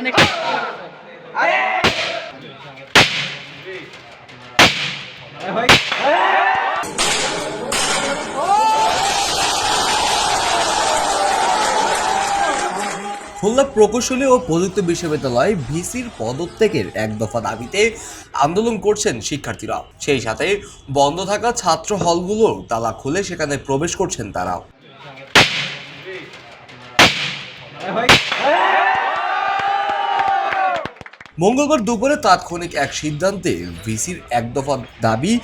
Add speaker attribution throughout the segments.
Speaker 1: অনেক
Speaker 2: খুলনা প্রকৌশলী ও প্রযুক্তি বিশ্ববিদ্যালয় ভিসির পদত্যাগের এক দফা দাবিতে আন্দোলন করছেন শিক্ষার্থীরা। সেই সাথে বন্ধ থাকা ছাত্র হলগুলোর তালা খুলে সেখানে প্রবেশ করছেন তারা। মঙ্গলবার দুপুরে তাৎক্ষণিক এক সিদ্ধান্তে ভিসির এক দফা দাবি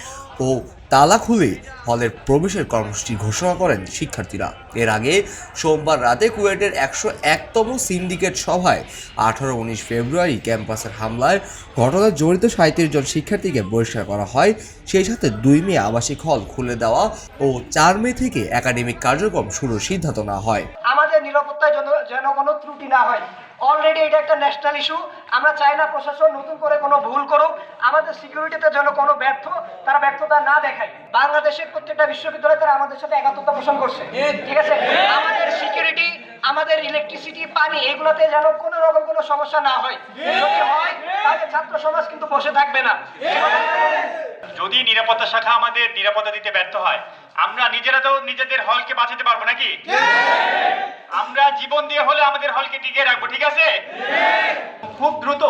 Speaker 2: ও তালা খুলে হলের প্রবেশের কর্মসূচি ঘোষণা করেন শিক্ষার্থীরা। এর আগে সোমবার রাতে কুয়েটের একশো একতম সিন্ডিকেট সভায় আঠারো, উনিশ ফেব্রুয়ারি ক্যাম্পাসের হামলায় ঘটনায় জড়িত সাঁত্রিশ জন শিক্ষার্থীকে বহিষ্কার করা হয়। সেই সাথে দুই মে আবাসিক হল খুলে দেওয়া ও চার মে থেকে একাডেমিক কার্যক্রম শুরুর সিদ্ধান্ত নেওয়া হয়।
Speaker 3: আমাদের যেন যেন কোনো ত্রুটি না হয়। অলরেডি এটা একটা ন্যাশনাল ইস্যু আমরা চাই না প্রশাসন নতুন করে কোনো ভুল করুক। আমাদের সিকিউরিটিতে যেন কোনো ব্যর্থ তারা ব্যর্থতা না দেখায়। বাংলাদেশের প্রত্যেকটা বিশ্ববিদ্যালয়ে তারা আমাদের সাথে একাত্মতা পোষণ করছে। ঠিক আছে? আমাদের সিকিউরিটি আমাদের ইলেকট্রিসিটি পানি এগুলোতে যেন কোনো রকম কোনো সমস্যা না হয়। যদি হয় তাহলে ছাত্র সমাজ কিন্তু বসে থাকবে না।
Speaker 4: যদি নিরাপত্তা শাখা আমাদের নিরাপত্তা দিতে ব্যর্থ হয় আমরা নিজেরা তো নিজেদের হলকে বাঁচাতে পারব নাকি? জীবন দিয়ে হলে আমাদের হলকে টিকিয়ে রাখব, ঠিক আছে? খুব দ্রুত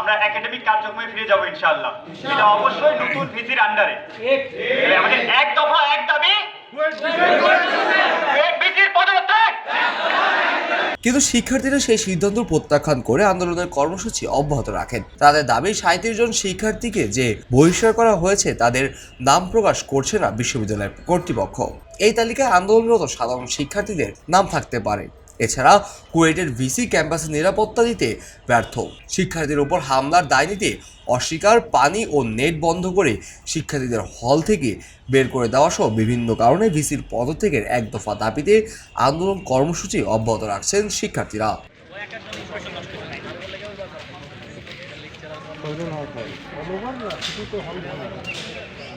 Speaker 4: আমরা একাডেমিক কার্যক্রমে ফিরে যাব, ইনশাআল্লাহ। এটা অবশ্যই নতুন ভিসির আন্ডারে আমাদের এক দফা, এক দাবি।
Speaker 2: কিন্তু শিক্ষার্থীরা সেই সিদ্ধান্ত প্রত্যাখ্যান করে আন্দোলনের কর্মসূচি অব্যাহত রাখেন। তাদের দাবি সাঁত্রিশ জন শিক্ষার্থীকে যে বহিষ্কার করা হয়েছে, তাদের নাম প্রকাশ করছে না বিশ্ববিদ্যালয়ের কর্তৃপক্ষ। এই তালিকায় আন্দোলনরত সাধারণ শিক্ষার্থীদের নাম থাকতে পারে। এছাড়া কুয়েটের ভিসি ক্যাম্পাসে নিরাপত্তা দিতে ব্যর্থ। শিক্ষার্থীদের উপর হামলার দায় নিতে অস্বীকার, পানি ও নেট বন্ধ করে শিক্ষার্থীদের হল থেকে বের করে দেওয়া সহ বিভিন্ন কারণে ভিসির পদত্যাগের এক দফা দাবিতে আন্দোলন কর্মসূচি অব্যাহত রাখছেন শিক্ষার্থীরা।